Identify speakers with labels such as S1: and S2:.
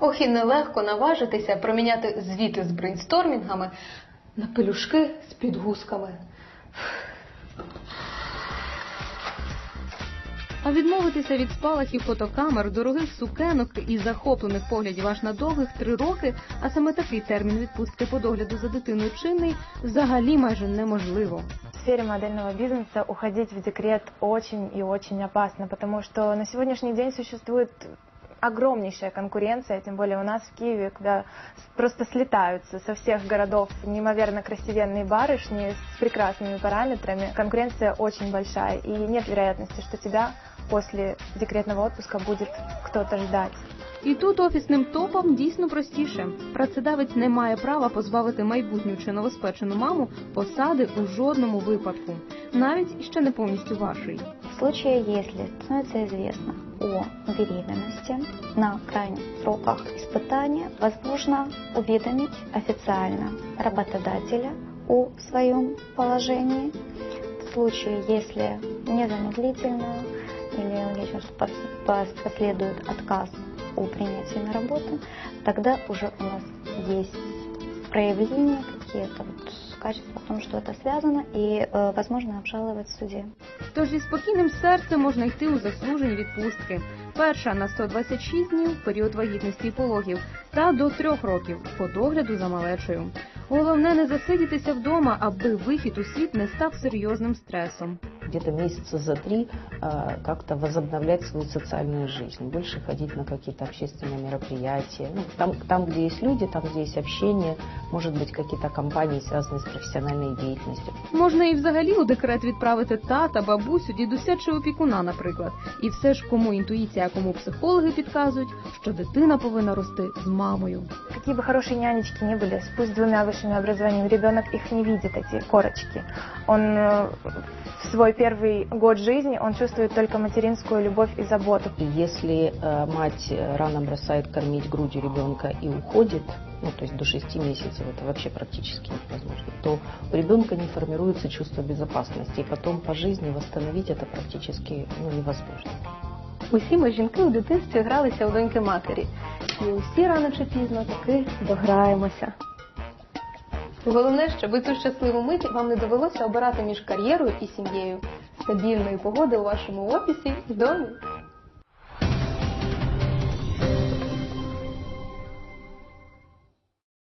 S1: Ох, і нелегко наважитися проміняти звіти з брейнстормінгами на пелюшки з підгузками. А відмовитися від спалахів фотокамер, дорогих сукенок і захоплених поглядів аж на довгих три роки, а саме такий термін відпустки по догляду за дитиною чинний, взагалі майже неможливо.
S2: В сфере модельного бизнеса уходить в декрет очень и очень опасно, потому что на сегодняшний день существует огромнейшая конкуренция, тем более у нас в Киеве, когда с- просто слетаются со всех городов неимоверно красивенные барышни с прекрасными параметрами. Конкуренция очень большая, и нет вероятности, что тебя после декретного отпуска будет кто-то ждать.
S1: І тут офісним топам дійсно простіше. Працедавець не має права позбавити майбутню чи новоспечену маму посади у жодному випадку, навіть ще не повністю вашої.
S3: В случае, если становится известно о беременности на крайних сроках испытания, возможно уведомить официально работодателя о своем положении. В случае, если незамедлительно или последует отказ о принятии на работу, тогда уже у нас есть проявления какие-то качества о том, что это связано, и э, возможно обжаловать в суде.
S1: Тож зі спокійним серцем можна йти у заслужені відпустки. Перша на 126 днів період вагітності і пологів та до трьох років по догляду за малечою. Головне не засидітися вдома, аби вихід у світ не став серйозним стресом
S4: где-то месяца за три а, как-то возобновлять свою социальную жизнь, больше ходить на какие-то общественные мероприятия. Ну, там, там, где есть люди, там, где есть общение, может быть, какие-то компании, связанные с профессиональной деятельностью.
S1: Можна і взагалі у декрет відправити тата, бабусю, дідуся чи опікуна, наприклад. І все ж кому інтуїція, а кому психологи підказують, що дитина повинна рости з мамою.
S2: Какие бы хорошие нянечки ни были, с пусть двумя высшими образованиями, ребенок их не видит, эти корочки. Он э, в свой первый год жизни, он чувствует только материнскую любовь и заботу.
S4: И если э, мать э, рано бросает кормить грудью ребенка и уходит, ну, то есть до 6 месяцев, это вообще практически невозможно, то у ребенка не формируется чувство безопасности, и потом по жизни восстановить это практически ну, невозможно.
S1: Усі ми жінки у дитинстві гралися у доньки матері. І усі рано чи пізно таки дограємося. Головне, щоб у цю щасливу мить вам не довелося обирати між кар'єрою і сім'єю. Стабільної погоди у вашому офісі і домі.